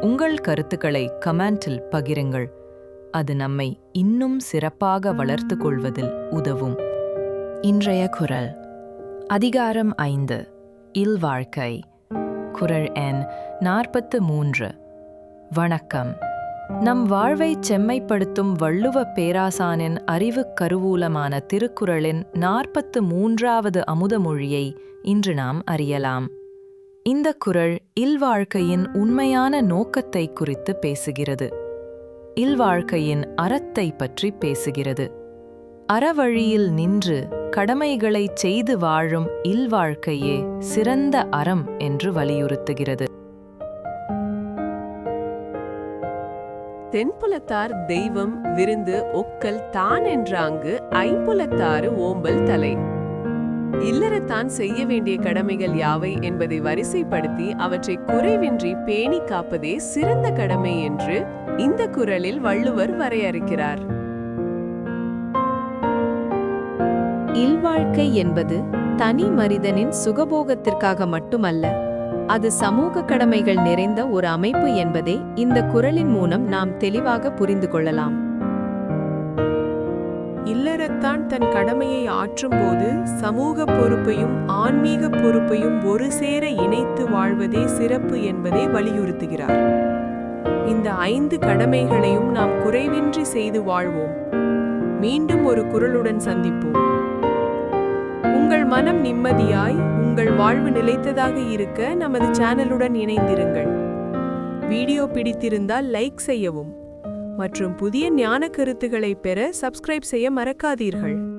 உங்கள் கருத்துக்களை கமெண்டில் பகிருங்கள். அது நம்மை இன்னும் சிறப்பாக வளர்த்து கொள்வதில் உதவும். இன்றைய குரல். அதிகாரம் ஐந்து. இல்வாழ்க்கை குரல் எண் நாற்பத்து மூன்று. வணக்கம். நம் வாழ்வைச் செம்மைப்படுத்தும் வள்ளுவ பேராசானின் அறிவுக் கருவூலமான திருக்குறளின் நாற்பத்து மூன்றாவது அமுதமொழியை இன்று நாம் அறியலாம். இந்த குறள் இல்வாழ்க்கையின் உண்மையான நோக்கத்தை குறித்து பேசுகிறது. இல்வாழ்க்கையின் அறத்தை பற்றி பேசுகிறது. அறவழியில் நின்று கடமைகளைச் செய்து வாழும் இல்வாழ்க்கையே சிறந்த அறம் என்று வலியுறுத்துகிறது. தென்புலத்தார் தெய்வம் விருந்து ஒக்கல் தான் என்றாங்கு ஐம்புலத்தாறு ஓம்பல் தலை. இல்லறத்தான் செய்ய வேண்டிய கடமைகள் யாவை என்பதை வரிசைப்படுத்தி அவற்றை குறைவின்றி பேணி காப்பதே சிறந்த கடமை என்று இந்த குறளில் வள்ளுவர் வரையறுக்கிறார். இல்வாழ்க்கை என்பது தனி மனிதனின் சுகபோகத்திற்காக மட்டுமல்ல அது சமூக கடமைகள் நிறைந்த ஒரு அமைப்பு என்பதை இந்த குறளின் மூலம் நாம் தெளிவாக புரிந்து கொள்ளலாம். இல்லறத்தான் தன் கடமையை ஆற்றும்போது சமூக பொறுப்பையும் ஆன்மீக பொறுப்பையும் ஒரு சேர இணைத்து வாழ்வதே சிறப்பு என்பதை வலியுறுத்துகிறார். இந்த ஐந்து கடமைகளையும் நாம் குறைவின்றி செய்து வாழ்வோம். மீண்டும் ஒரு குரலுடன் சந்திப்போம். உங்கள் மனம் நிம்மதியாய் உங்கள் வாழ்வு நிலைத்ததாக இருக்க நமது சேனலுடன் இணைந்திருங்கள். வீடியோ பிடித்திருந்தால் லைக் செய்யவும். மற்றும் புதிய ஞான கருத்துக்களை பெற சப்ஸ்கிரைப் செய்ய மறக்காதீர்கள்.